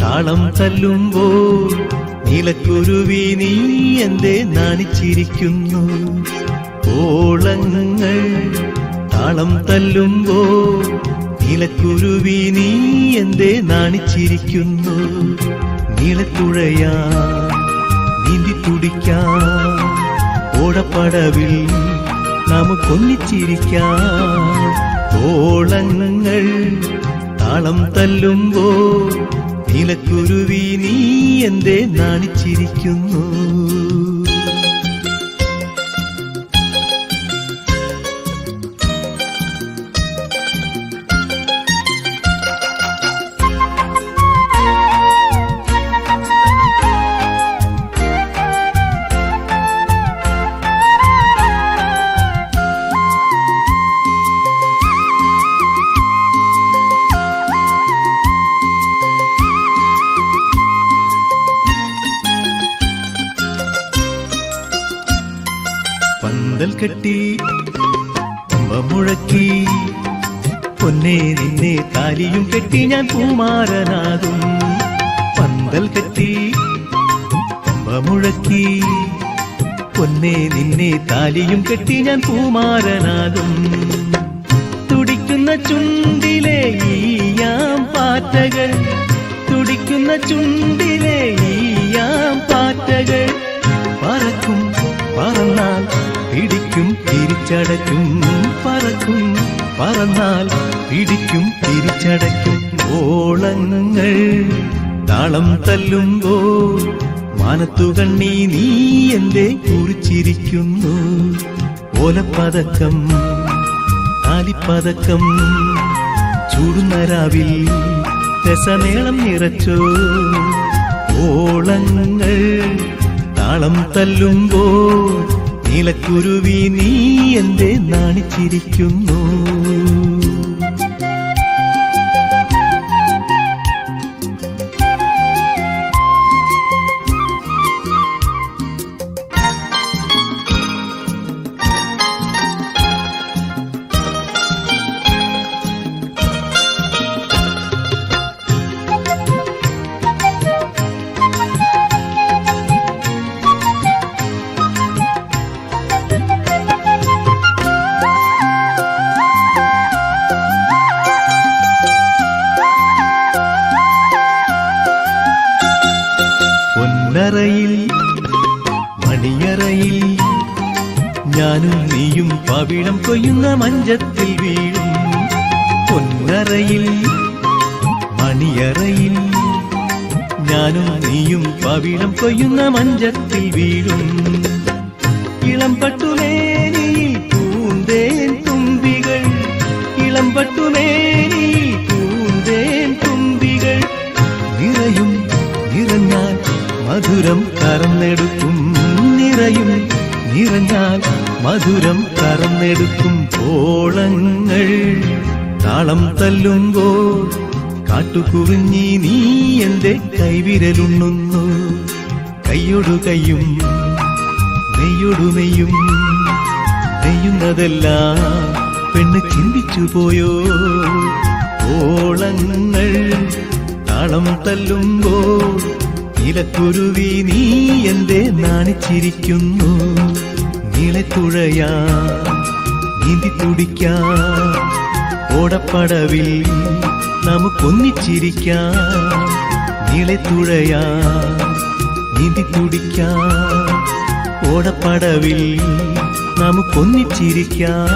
താളം തല്ലുമ്പോൾ നിലക്കുരുവി നീ എന്തേ നാണിച്ചിരിക്കുന്നു? ഓളങ്ങൾ താളം തല്ലുമ്പോൾ നീലക്കുരുവി നീ എന്തേ നാണിച്ചിരിക്കുന്നു? നീളത്തുഴയാ നീന്തി തുടിക്കാം ഓടപ്പടവിൽ നമുക്കൊന്നിച്ചിരിക്കാം. ഓളങ്ങൾ താളം തല്ലുമ്പോൾ നീലക്കുരുവി നീ എന്തേ നാണിച്ചിരിക്കുന്നു? പന്തൽ കെട്ടി മുഴക്കി. പൊന്നെ നിന്നെ താലിയും കെട്ടി ഞാൻ പൂമാരനാകും പന്തൽ കെട്ടി മുഴക്കി. പൊന്നെ നിന്നെ താലിയും കെട്ടി ഞാൻ പൂമാരനാകും തുടിക്കുന്ന ചുണ്ടിലെ ഈയാം പാറ്റകൾ തുടിക്കുന്ന ചുണ്ടിലെ ഈയാം പാറ്റകൾ. പറക്കും പറന്നാൽ പിടിക്കും തിരിച്ചടയ്ക്കും പറക്കും. പറന്നാൽ പിടിക്കും തിരിച്ചടയ്ക്കും. ഓളങ്ങൾ താളം തല്ലുമ്പോൾ മാനത്തു കണ്ണി നീ എന്റെ കുറിച്ചിരിക്കുന്നു? ഓലപ്പതക്കം താലിപ്പതക്കം ചൂടുന്നരാവിൽ രസമേളം നിറച്ചോ. ഓളങ്ങൾ താളം തല്ലുമ്പോൾ നീലക്കുരുവി നീ എന്തേ നാണിച്ചിരിക്കുന്നു? പൊന്നറയിൽ മണിയറയിൽ ഞാനും നീയും പവിഴം കൊയ്യുന്ന മഞ്ചത്തിൽ വീഴും പൊന്നറയിൽ മണിയറയിൽ ഞാനും നീയും പവിഴം കൊയ്യുന്ന മഞ്ചത്തിൽ വീഴും ഇളം പട്ടുമേനിയിൽ കറന്നെടുക്കും നിറയും നിറഞ്ഞാൽ മധുരം കറന്നെടുക്കും പോളങ്ങൾ താളം തല്ലുമ്പോൾ കാട്ടുകുറിഞ്ഞി നീ എന്റെ കൈവിരലുണ്ണുന്നു. കൈയൊടു കൈയും നെയ്യൊടു നെയ്യും നെയ്യുന്നതെല്ലാം പെണ്ണ് ചിന്തിച്ചു പോയോ? ഓളങ്ങൾ താളം തല്ലുമ്പോൾ നിലക്കുരുവി നീ എന്റെ നാണിച്ചിരിക്കുന്നു? നീളക്കുഴയാ നീന്തി തുടിക്കാം. ഓടപ്പടവിൽ നമുക്കൊന്നിച്ചിരിക്കാം. നീളത്തുഴയാ നീന്തി തുടിക്കാം. ഓടപ്പടവിൽ നമുക്കൊന്നിച്ചിരിക്കാം.